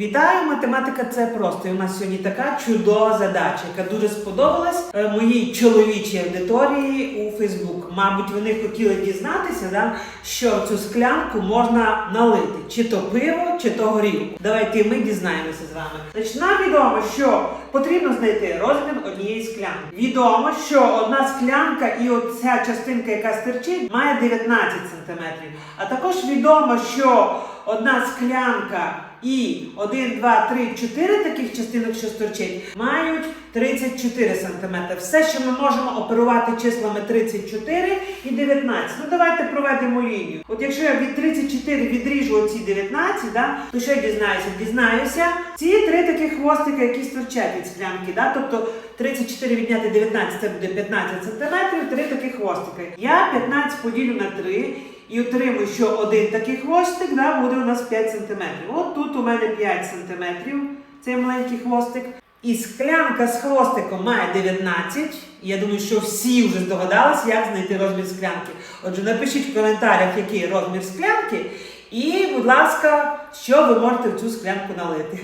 Вітаю, математика це просто. І у нас сьогодні така чудова задача, яка дуже сподобалась е, моїй чоловічій аудиторії у Фейсбук. Мабуть, вони хотіли дізнатися, да, що цю склянку можна налити, чи то пиво, чи то горілку. Давайте ми дізнаємося з вами. Значить, нам відомо, що потрібно знайти розмір однієї склянки. Відомо, що одна склянка і оця частинка, яка стирчить, має 19 см. А також відомо, що одна склянка і 1, 2, 3, 4 таких частинок, що стирчить, мають 34 см. Все, що ми можемо оперувати числами 34 і 19. Ну давайте проведемо лінію. От якщо я від 34 відріжу оці 19, да, то що я дізнаюся? Дізнаюся ці три такі хвостика, які стирчать від склянки. Да? Тобто 34 відняти 19 це буде 15 см, три такі хвостики. Я 15 поділю на 3 і отримую, що один такий хвостик да, буде у нас 5 см. От тут у мене 5 см, цей маленький хвостик. І склянка з хвостиком має 19. Я думаю, що всі вже здогадались, як знайти розмір склянки. Отже, напишіть в коментарях, який розмір склянки, і, будь ласка, що ви можете в цю склянку налити.